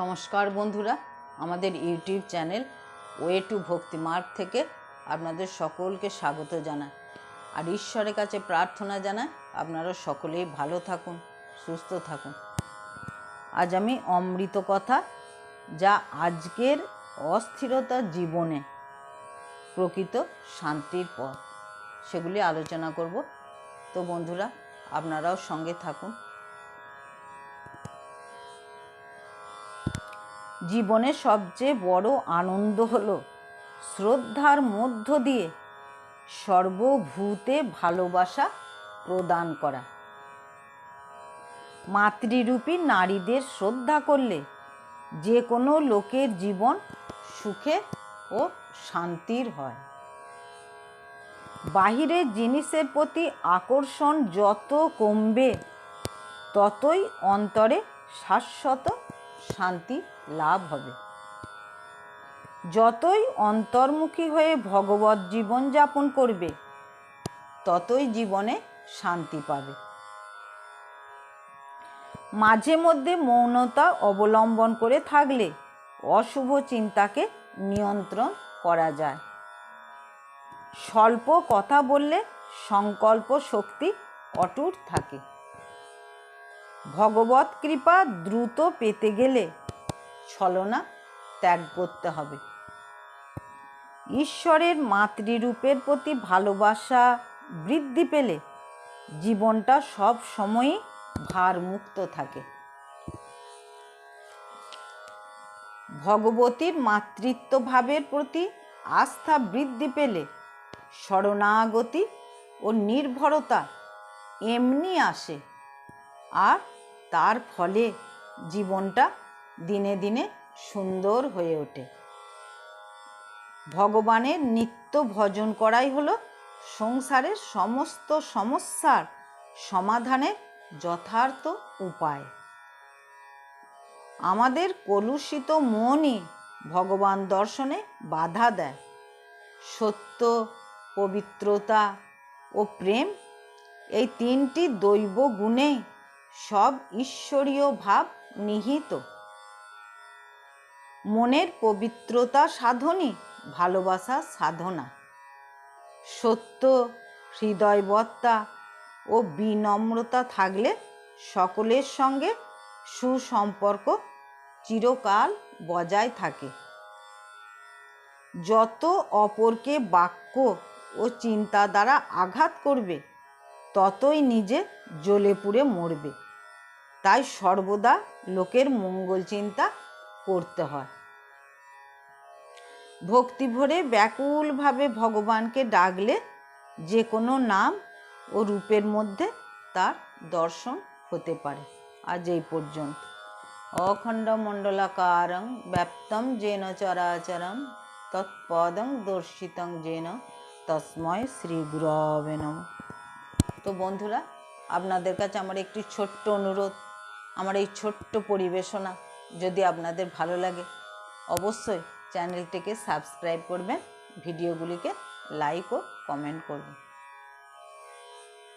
নমস্কার বন্ধুরা, আমাদের ইউটিউব চ্যানেল ওয়ে টু ভক্তি মার্গ থেকে আপনাদের সকলকে স্বাগত জানায় আর ঈশ্বরের কাছে প্রার্থনা জানাই, আপনারা সকলেই ভালো থাকুন, সুস্থ থাকুন। আজ আমি অমৃত কথা, যা আজকের অস্থিরতা জীবনে প্রকৃত শান্তির পথ, সেগুলি আলোচনা করব। তো বন্ধুরা, আপনারাও সঙ্গে থাকুন। জীবনের সবচেয়ে বড় আনন্দ হলো শ্রদ্ধার মধ্য দিয়ে সর্বভূতে ভালোবাসা প্রদান করা। মাতৃরূপী নারীদের শ্রদ্ধা করলে যে কোনো লোকের জীবন সুখে ও শান্তির হয়। বাহিরের জিনিসের প্রতি আকর্ষণ যত কমবে, ততই অন্তরে শাশ্বত শান্তি লাভ হবে। যতই অন্তর্মুখী হয়ে ভগবত জীবন করবে, ততই জীবনে শান্তি পাবে। মাঝে মধ্যে মৌনতা অবলম্বন করে থাকলে অশুভ চিন্তাকে নিয়ন্ত্রণ করা যায়। স্বল্প কথা বললে সংকল্প শক্তি অটুট থাকে। ভগবত কৃপা দ্রুত পেতে গেলে ছলনা ত্যাগ করতে হবে। ঈশ্বরের মাতৃরূপের প্রতি ভালোবাসা বৃদ্ধি পেলে জীবনটা সব সময়ই ভারমুক্ত থাকে। ভগবতীর মাতৃত্ব ভাবের প্রতি আস্থা বৃদ্ধি পেলে শরণাগতি ও নির্ভরতা এমনি আসে। আর তার ফলে জীবনটা দিনে দিনে সুন্দর হয়ে ওঠে। ভগবানের নিত্য ভজন করাই হলো সংসারের সমস্ত সমস্যার সমাধানের যথার্থ উপায়। আমাদের কলুষিত মনই ভগবান দর্শনে বাধা দেয়। সত্য, পবিত্রতা ও প্রেম এই তিনটি দৈব গুণেই সব ঈশ্বরীয় ভাব নিহিত। মনের পবিত্রতা সাধনই ভালোবাসা সাধনা। সত্য, হৃদয়বত্তা ও বিনম্রতা থাকলে সকলের সঙ্গে সুসম্পর্ক চিরকাল বজায় থাকে। যত অপরকে বাক্য ও চিন্তা দ্বারা আঘাত করবে ততই নিজে জ্বলে পুড়ে মরবে। তাই সর্বদা লোকের মঙ্গল চিন্তা করতে হয়। ভক্তি ভরে ব্যাকুলভাবে ভগবানকে ডাকলে যে কোনো নাম ও রূপের মধ্যে তার দর্শন হতে পারে। আজ এই পর্যন্ত। অখণ্ড মণ্ডলাকারং ব্যাপ্তম যেন চরাচরম, তৎপদং দর্শিতং যেন তস্ময় শ্রী গুরবে তো বন্ধুরা, আপনাদের কাছে আমার একটি ছোট্ট অনুরোধ, আমার এই ছোট্ট পরিবেশনা যদি আপনাদের ভালো লাগে, অবশ্যই চ্যানেলটিকে সাবস্ক্রাইব করবেন, ভিডিওগুলিকে লাইক ও কমেন্ট করবেন।